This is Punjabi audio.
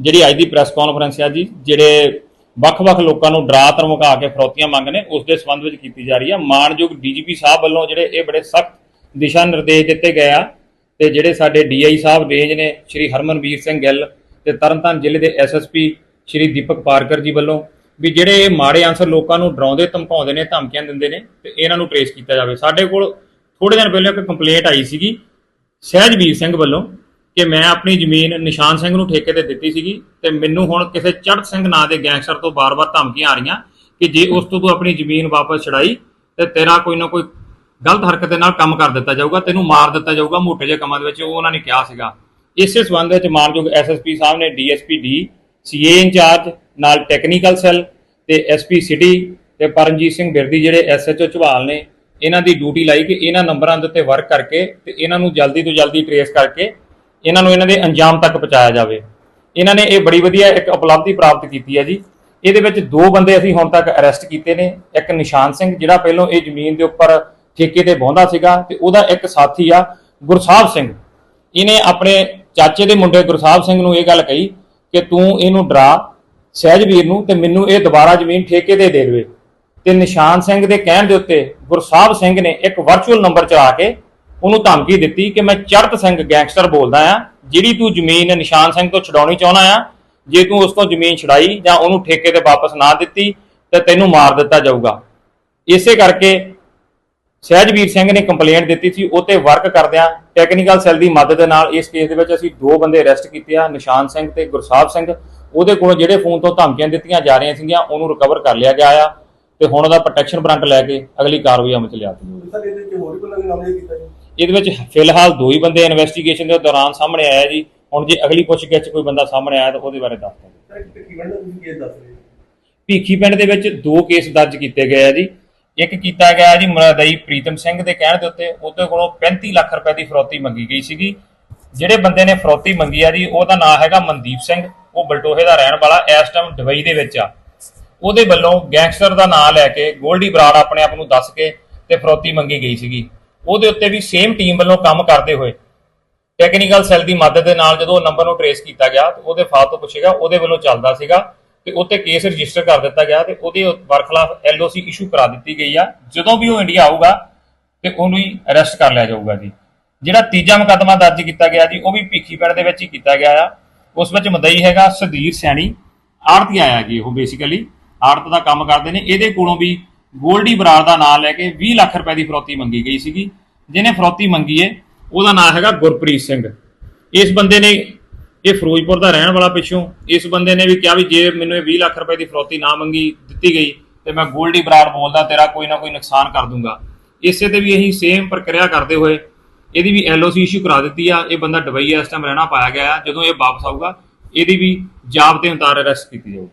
ਜਿਹੜੀ ਅੱਜ ਦੀ ਪ੍ਰੈਸ ਕਾਨਫਰੰਸ ਆ ਜੀ, ਜਿਹੜੇ ਵੱਖ-ਵੱਖ ਲੋਕਾਂ ਨੂੰ ਡਰਾ ਧਮਕਾ ਕੇ ਫਰੋਤੀਆਂ ਮੰਗ ਨੇ, ਉਸ ਦੇ ਸੰਬੰਧ ਵਿੱਚ ਕੀਤੀ ਜਾ ਰਹੀ ਆ। ਮਾਨਯੋਗ ਡੀਜੀਪੀ ਸਾਹਿਬ ਵੱਲੋਂ ਜਿਹੜੇ ਇਹ ਬੜੇ ਸਖਤ ਦਿਸ਼ਾ ਨਿਰਦੇਸ਼ ਦਿੱਤੇ ਗਏ ਆ ਤੇ ਜਿਹੜੇ ਸਾਡੇ ਡੀਆਈ ਸਾਹਿਬ ਰੇਂਜ ਨੇ, ਸ਼੍ਰੀ ਹਰਮਨਵੀਰ ਸਿੰਘ ਗਿੱਲ ਤੇ ਤਰਨਤਾਰਨ ਜ਼ਿਲ੍ਹੇ ਦੇ ਐਸਐਸਪੀ ਸ਼੍ਰੀ ਦੀਪਕ ਪਾਰਕਰ ਜੀ ਵੱਲੋਂ ਵੀ ਜਿਹੜੇ ਇਹ ਮਾੜੇ ਆਂਸਰ ਲੋਕਾਂ ਨੂੰ ਡਰਾਉਂਦੇ, ਧਮਕਾਉਂਦੇ ਨੇ, ਧਮਕੀਆਂ ਦਿੰਦੇ ਨੇ, ਤੇ ਇਹਨਾਂ ਨੂੰ ਟ੍ਰੇਸ ਕੀਤਾ ਜਾਵੇ। ਸਾਡੇ ਕੋਲ ਥੋੜੇ ਦਿਨ ਪਹਿਲਾਂ ਇੱਕ ਕੰਪਲੇਂਟ ਆਈ ਸੀਗੀ, ਸਹਿਜਵੀਰ ਸਿੰਘ ਵੱਲੋਂ ਕਿ ਮੈਂ ਆਪਣੀ ਜ਼ਮੀਨ ਨਿਸ਼ਾਨ ਸਿੰਘ ਨੂੰ ਠੇਕੇ ਤੇ ਦਿੱਤੀ ਸੀਗੀ ਤੇ ਮੈਨੂੰ ਹੁਣ ਕਿਸੇ ਚੜ੍ਹਤ ਸਿੰਘ ਨਾਂ ਦੇ ਗੈਂਗਸਟਰ ਤੋਂ ਬਾਰ-ਬਾਰ ਧਮਕੀਆਂ ਆ ਰਹੀਆਂ ਕਿ ਜੇ ਉਸ ਤੋਂ ਤੂੰ ਆਪਣੀ ਜ਼ਮੀਨ ਵਾਪਸ ਛੜਾਈ ਤੇ ਤੇਰਾ ਕੋਈ ਨਾ ਕੋਈ ਗਲਤ ਹਰਕਤ ਦੇ ਨਾਲ ਕੰਮ ਕਰ ਦਿੱਤਾ ਜਾਊਗਾ, ਤੈਨੂੰ ਮਾਰ ਦਿੱਤਾ ਜਾਊਗਾ ਮੋਟੇ ਜਿਹੇ ਕੰਮਾਂ ਦੇ ਵਿੱਚ, ਉਹ ਉਹਨਾਂ ਨੇ ਕਿਹਾ ਸੀਗਾ। ਇਸੇ ਸਬੰਧ ਵਿੱਚ ਮਾਨਯੋਗ ਐਸਐਸਪੀ ਸਾਹਿਬ ਨੇ ਡੀਐਸਪੀ ਡੀ ਸੀਏ ਇੰਚਾਰਜ, ਨਾਲ ਟੈਕਨੀਕਲ ਸੈੱਲ ਤੇ ਐਸਪੀ ਸਿਟੀ ਤੇ ਪਰਮਜੀਤ ਸਿੰਘ ਬਿਰਦੀ ਜਿਹੜੇ ਐਸਐਚਓ ਝਵਾਲ ਨੇ, ਇਹਨਾਂ ਦੀ ਡਿਊਟੀ ਲਾਈ ਕਿ ਇਹਨਾਂ ਨੰਬਰਾਂ ਦੇ ਉੱਤੇ ਵਰਕ ਕਰਕੇ ਤੇ ਇਹਨਾਂ ਨੂੰ ਜਲਦੀ ਤੋਂ ਜਲਦੀ ਟਰੇਸ ਕਰਕੇ ਇਹਨਾਂ ਨੂੰ ਇਹਨਾਂ ਦੇ ਅੰਜਾਮ ਤੱਕ ਪਹੁੰਚਾਇਆ ਜਾਵੇ। ਇਹਨਾਂ ਨੇ ਇਹ ਬੜੀ ਵਧੀਆ ਇੱਕ ਉਪਲਬਧੀ ਪ੍ਰਾਪਤ ਕੀਤੀ ਹੈ ਜੀ। ਇਹਦੇ ਵਿੱਚ ਦੋ ਬੰਦੇ ਅਸੀਂ ਹੁਣ ਤੱਕ ਅਰੈਸਟ ਕੀਤੇ ਨੇ। ਇੱਕ ਨਿਸ਼ਾਨ ਸਿੰਘ, ਜਿਹੜਾ ਪਹਿਲਾਂ ਇਹ ਜ਼ਮੀਨ ਦੇ ਉੱਪਰ ਠੇਕੇ ਤੇ ਬਹੁੰਦਾ ਸੀਗਾ ਤੇ ਉਹਦਾ ਇੱਕ ਸਾਥੀ ਆ, ਗੁਰਸਾਹਿਬ ਸਿੰਘ। ਇਹਨੇ ਆਪਣੇ ਚਾਚੇ ਦੇ ਮੁੰਡੇ ਗੁਰਸਾਹਿਬ ਸਿੰਘ ਨੂੰ ਇਹ ਗੱਲ ਕਹੀ ਕਿ ਤੂੰ ਇਹਨੂੰ ਡਰਾ, ਸਹਿਜਵੀਰ ਨੂੰ, ਤੇ ਮੈਨੂੰ ਇਹ ਦੁਬਾਰਾ ਜ਼ਮੀਨ ਠੇਕੇ ਤੇ ਦੇ ਦੇਵੇ। ਤੇ ਨਿਸ਼ਾਨ ਸਿੰਘ ਦੇ ਕਹਿਣ ਦੇ ਉੱਤੇ ਗੁਰਸਾਹਿਬ ਸਿੰਘ ਨੇ ਇੱਕ ਵਰਚੁਅਲ ਨੰਬਰ ਚਲਾ ਕੇ ਉਹਨੂੰ ਧਮਕੀ ਦਿੱਤੀ ਕਿ ਮੈਂ ਚੜਤ ਸਿੰਘ ਗੈਂਗਸਟਰ ਬੋਲਦਾ ਆ ਜਿਹੜੀ ਤੂੰ ਜ਼ਮੀਨ ਨਿਸ਼ਾਨ ਸਿੰਘ ਤੋਂ ਛਡਾਉਣੀ ਚਾਹੁੰਦਾ ਆ ਜੇ ਤੂੰ ਉਸ ਤੋਂ ਜ਼ਮੀਨ ਛਡਾਈ ਜਾਂ ਉਹਨੂੰ ਠੇਕੇ ਤੇ ਵਾਪਸ ਨਾ ਦਿੱਤੀ, ਤੇ ਤੈਨੂੰ ਮਾਰ ਦਿੱਤਾ ਜਾਊਗਾ। ਇਸੇ ਕਰਕੇ ਸਹਿਜਵੀਰ ਸਿੰਘ ਨੇ ਕੰਪਲੇਂਟ ਦਿੱਤੀ ਸੀ, ਉਹ ਤੇ ਵਰਕ ਕਰਦਿਆਂ ਟੈਕਨੀਕਲ ਸੈੱਲ ਦੀ ਮਦਦ ਦੇ ਨਾਲ ਇਸ ਕੇਸ ਦੇ ਵਿੱਚ ਅਸੀਂ ਦੋ ਬੰਦੇ ਅਰੈਸਟ ਕੀਤੇ ਆ, ਨਿਸ਼ਾਨ ਸਿੰਘ ਤੇ ਗੁਰਸਾਹਿਬ ਸਿੰਘ। ਉਹਦੇ ਕੋਲੋਂ ਜਿਹੜੇ ਫੋਨ ਤੋਂ ਧਮਕੀਆਂ ਦਿੱਤੀਆਂ ਜਾ ਰਹੀਆਂ ਸੀਗੀਆਂ, ਉਹਨੂੰ ਰਿਕਵਰ ਕਰ ਲਿਆ ਗਿਆ ਆ ਤੇ ਹੁਣ ਉਹਦਾ ਪ੍ਰੋਟੈਕਸ਼ਨ ਵਾਰੰਟ ਲੈ ਕੇ ਅਗਲੀ ਕਾਰਵਾਈ ਅਮਲ ਚ ਲਿਆਤੀ ਸਰ, ਇਹਦੇ ਵਿੱਚ ਹੋਰ ਵੀ ਕੋਈ ਨਾਮਜ਼ਦ ਕੀਤਾ ਜੀ? ਇਹਦੇ ਵਿੱਚ ਫਿਲਹਾਲ ਦੋ ਹੀ ਬੰਦੇ ਇਨਵੈਸਟੀਗੇਸ਼ਨ ਦੇ ਦੌਰਾਨ ਸਾਹਮਣੇ ਆਇਆ ਜੀ। ਹੁਣ ਜੇ ਅਗਲੀ ਪੁੱਛਗਿੱਛ ਕੋਈ ਬੰਦਾ ਸਾਹਮਣੇ ਆਇਆ ਤਾਂ ਉਹਦੇ ਬਾਰੇ ਦੱਸ ਦਾਂਗੇ ਭੀਖੀ ਪਿੰਡ ਦੇ ਵਿੱਚ ਦੋ ਕੇਸ ਦਰਜ ਕੀਤੇ ਗਏ ਆ ਜੀ। ਇੱਕ ਕੀਤਾ ਗਿਆ ਜੀ ਮਰਦਈ ਪ੍ਰੀਤਮ ਸਿੰਘ ਦੇ ਕਹਿਣ ਦੇ ਉੱਤੇ ਉਹਦੇ ਕੋਲੋਂ 35 ਲੱਖ ਰੁਪਏ ਦੀ ਫਰੌਤੀ ਮੰਗੀ ਗਈ ਸੀਗੀ। ਜਿਹੜੇ ਬੰਦੇ ਨੇ ਫਰੌਤੀ ਮੰਗੀ ਆ ਜੀ ਉਹਦਾ ਨਾਮ ਹੈਗਾ ਮਨਦੀਪ ਸਿੰਘ ਉਹ ਬਲਟੋਹੇ ਦਾ ਰਹਿਣ ਵਾਲਾ ਇਸ ਟਾਈਮ ਦੁਬਈ ਦੇ ਵਿੱਚ ਆ। ਉਹਦੇ ਵੱਲੋਂ ਗੈਂਗਸਟਰ ਦਾ ਨਾਮ ਲੈ ਕੇ ਗੋਲਡੀ ਬਰਾੜ ਆਪਣੇ ਆਪ ਨੂੰ ਦੱਸ ਕੇ ਤੇ ਫਰੌਤੀ ਮੰਗੀ ਗਈ ਸੀਗੀ। ਉਹਦੇ ਉੱਤੇ ਵੀ ਸੇਮ ਟੀਮ ਵੱਲੋਂ ਕੰਮ ਕਰਦੇ ਹੋਏ ਟੈਕਨੀਕਲ ਸੈੱਲ ਦੀ ਮਦਦ ਦੇ ਨਾਲ ਜਦੋਂ ਉਹ ਨੰਬਰ ਨੂੰ ਟਰੇਸ ਕੀਤਾ ਗਿਆ, ਤੇ ਉਹਦੇ ਫਾਲ ਤੋਂ ਪੁੱਛੇਗਾ ਉਹਦੇ ਵੱਲੋਂ ਚੱਲਦਾ ਸੀਗਾ ਤੇ ਉੱਤੇ ਕੇਸ ਰਜਿਸਟਰ ਕਰ ਦਿੱਤਾ ਗਿਆ ਤੇ ਉਹਦੇ ਬਰਖਲਾਫ ਐਲਓਸੀ ਇਸ਼ੂ ਕਰਾ ਦਿੱਤੀ ਗਈ ਆ। ਜਦੋਂ ਵੀ ਉਹ ਇੰਡੀਆ ਆਊਗਾ ਤੇ ਉਹਨੂੰ ਹੀ ਅਰੈਸਟ ਕਰ ਲਿਆ ਜਾਊਗਾ ਜੀ। ਜਿਹੜਾ ਤੀਜਾ ਮੁਕੱਦਮਾ ਦਰਜ ਕੀਤਾ ਗਿਆ ਜੀ, ਉਹ ਵੀ ਭੀਖੀ ਪਿੰਡ ਦੇ ਵਿੱਚ ਹੀ ਕੀਤਾ ਗਿਆ ਆ। ਉਸ ਵਿੱਚ ਮਦਈ ਹੈਗਾ ਸੁਧੀਰ ਸੈਣੀ ਆੜਤੀ ਆਇਆ ਜੀ ਉਹ ਬੇਸਿਕਲੀ ਆੜਤ ਦਾ ਕੰਮ ਕਰਦੇ ਨੇ, ਇਹਦੇ ਕੋਲੋਂ ਵੀ ਗੋਲਡੀ ਬਰਾੜ ਦਾ ਨਾਮ ਲੈ ਕੇ 20 ਲੱਖ ਰੁਪਏ ਦੀ ਫਰੌਤੀ ਮੰਗੀ ਗਈ ਸੀਗੀ। ਜਿਹਨੇ ਫਰੌਤੀ ਮੰਗੀ ਏ, ਉਹਦਾ ਨਾਮ ਹੈਗਾ ਗੁਰਪ੍ਰੀਤ ਸਿੰਘ। ਇਸ ਬੰਦੇ ਨੇ, ਇਹ ਫਿਰੋਜ਼ਪੁਰ ਦਾ ਰਹਿਣ ਵਾਲਾ ਪਿੱਛੋਂ, ਇਸ ਬੰਦੇ ਨੇ ਵੀ ਕਿਹਾ ਵੀ ਜੇ ਮੈਨੂੰ ਇਹ 20 ਲੱਖ ਰੁਪਏ ਦੀ ਫਰੌਤੀ ਨਾ ਮੰਗੀ, ਦਿੱਤੀ ਗਈ, ਤੇ ਮੈਂ ਗੋਲਡੀ ਬਰਾੜ ਬੋਲਦਾ, ਤੇਰਾ ਕੋਈ ਨਾ ਕੋਈ ਨੁਕਸਾਨ ਕਰ ਦੂੰਗਾ। ਇਸੇ ਤੇ ਵੀ ਇਹੀ ਸੇਮ ਪ੍ਰਕਿਰਿਆ ਕਰਦੇ ਹੋਏ, ਇਹਦੀ ਵੀ ਐਲਓਸੀ ਇਸ਼ੂ ਕਰਾ ਦਿੱਤੀ ਆ, ਇਹ ਬੰਦਾ ਦੁਬਈ ਇਸ ਟਾਈਮ ਰਹਿਣਾ ਪਾਇਆ ਗਿਆ ਆ, ਜਦੋਂ ਇਹ ਵਾਪਸ ਆਊਗਾ, ਇਹਦੀ ਵੀ ਜਾਬ 'ਤੇ ਅੰਤਰ ਅਰੈਸਟ ਕੀਤੀ ਜਾਊਗੀ।